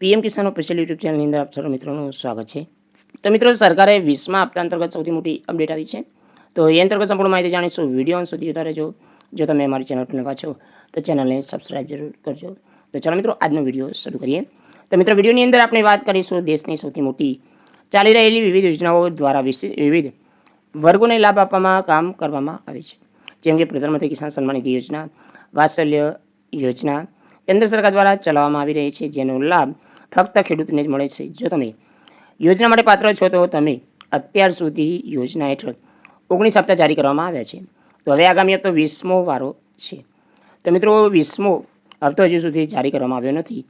PM કિસાન official YouTube ચેનલની અંદર આપ સર્વ મિત્રોનું સ્વાગત છે. તો મિત્રો, સરકારે વીસમાં હપ્તા અંતર્ગત સૌથી મોટી અપડેટ આવી છે. તો એ અંતર્ગત સંપૂર્ણ માહિતી જાણીશું. વીડિયો સુધી જોતા જો જો તમે અમારી ચેનલ પર નવા છો, તો ચેનલને સબસ્ક્રાઈબ જરૂર કરજો. તો ચાલો મિત્રો, આજનો વીડિયો શરૂ કરીએ. તો મિત્રો, વિડીયોની અંદર આપણે વાત કરીશું દેશની સૌથી મોટી, ચાલી રહેલી વિવિધ યોજનાઓ દ્વારા વિવિધ વર્ગોને લાભ આપવામાં કામ કરવામાં આવે છે. જેમ કે પ્રધાનમંત્રી કિસાન સન્માન નિધિ યોજના, વાત્સલ્ય યોજના, કેન્દ્ર સરકાર દ્વારા ચલાવવામાં આવી રહી છે, જેનો લાભ ફક્ત ખેડૂતને જ મળે છે. જો તમે યોજના માટે પાત્ર છો તો તમે અત્યાર સુધી યોજના હેઠળ ઓગણીસ હપ્તા જારી કરવામાં આવ્યા છે. તો હવે આગામી હપ્તો વીસમો વારો છે. તો મિત્રો, વીસમો હપ્તો હજુ સુધી જારી કરવામાં આવ્યો નથી.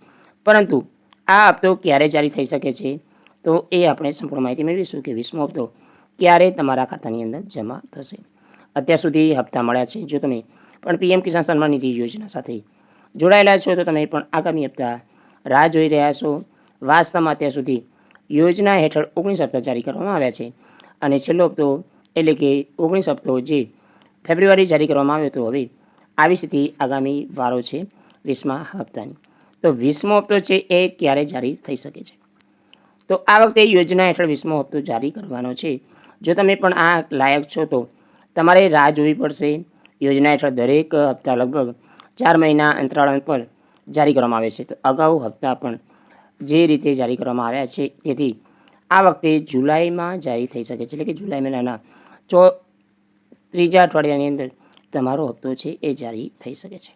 પરંતુ આ હપ્તો ક્યારે જારી થઈ શકે છે? તો એ આપણે સંપૂર્ણ માહિતી મેળવીશું કે વીસમો હપ્તો ક્યારે તમારા ખાતાની અંદર જમા થશે. અત્યાર સુધી હપ્તા મળ્યા છે. જો તમે પણ પીએમ કિસાન સન્માન નિધિ યોજના સાથે જોડાયેલા છો તો તમે પણ આગામી હપ્તા રાહ જોઈ રહ્યા છો. વાસ્તવમાં અત્યાર સુધી યોજના હેઠળ ઓગણીસ હપ્તા જારી કરવામાં આવ્યા છે. અને છેલ્લો હપ્તો એટલે કે ઓગણીસ હપ્તો જે ફેબ્રુઆરી જારી કરવામાં આવ્યો હતો હવે આવી સ્થિતિ આગામી વારો છે વીસમા હપ્તાની. તો વીસમો હપ્તો છે એ ક્યારે જારી થઈ શકે છે? તો આ વખતે યોજના હેઠળ વીસમો હપ્તો જારી કરવાનો છે. જો તમે પણ આ લાયક છો તો તમારે રાહ જોવી પડશે. યોજના હેઠળ દરેક હપ્તા લગભગ ચાર મહિના અંતરાળ પર જારી કરવામાં આવે છે. તો અગાઉ હપ્તા પણ જે રીતે જારી કરવામાં આવ્યા છે, તેથી આ વખતે જુલાઈમાં જારી થઈ શકે છે. એટલે કે જુલાઈ મહિનાના ચો, ત્રીજા અઠવાડિયાની અંદર તમારો હપ્તો છે એ જારી થઈ શકે છે.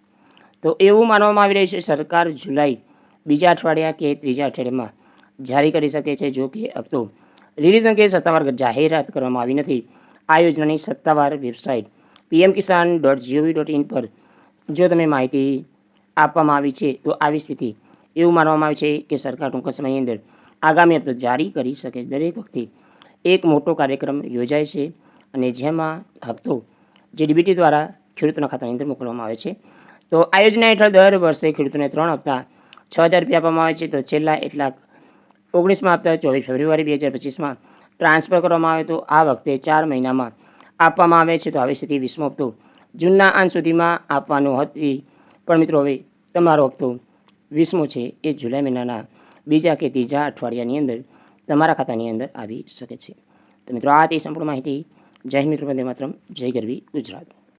તો એવું માનવામાં આવી રહ્યું છે, સરકાર જુલાઈ બીજા અઠવાડિયા કે ત્રીજા અઠવાડિયામાં જારી કરી શકે છે, જો કે હપ્તો રિલીઝ અંગે સત્તાવાર જાહેરાત કરવામાં આવી નથી. આ યોજનાની સત્તાવાર website PM Kisan dot G O V dot in પર જો તમે માહિતી આપવામાં આવી છે. તો આવી સ્થિતિ એવું માનવામાં આવે છે કે સરકાર ટૂંક સમયની અંદર આગામી હપ્તો જારી કરી શકે દરેક વખતે એક મોટો કાર્યક્રમ યોજાય છે અને જેમાં હપ્તો જે ડીબીટી દ્વારા ખેડૂતોના ખાતાની અંદર મોકલવામાં આવે છે. તો આ યોજના હેઠળ દર વર્ષે ખેડૂતોને ત્રણ હપ્તા છ હજાર રૂપિયા આપવામાં આવે છે. તો છેલ્લા એટલાક ઓગણીસમાં હપ્તા ચોવીસ ફેબ્રુઆરી બે હજાર પચીસમાં ટ્રાન્સફર કરવામાં આવે તો આ વખતે ચાર મહિનામાં આપવામાં આવે છે. તો આવી સ્થિતિ વીસમો હપ્તો જૂનના અંત સુધીમાં આપવાનો હતી. પણ મિત્રો, હવે તમારો હપ્તો વીસમો છે એ જુલાઈ મહિનાના બીજા કે ત્રીજા અઠવાડિયાની અંદર તમારા ખાતાની અંદર આવી શકે છે. તો મિત્રો, આ તે સંપૂર્ણ માહિતી. જય મિત્રો, વંદે માત્રમ. જય ગરવી ગુજરાત.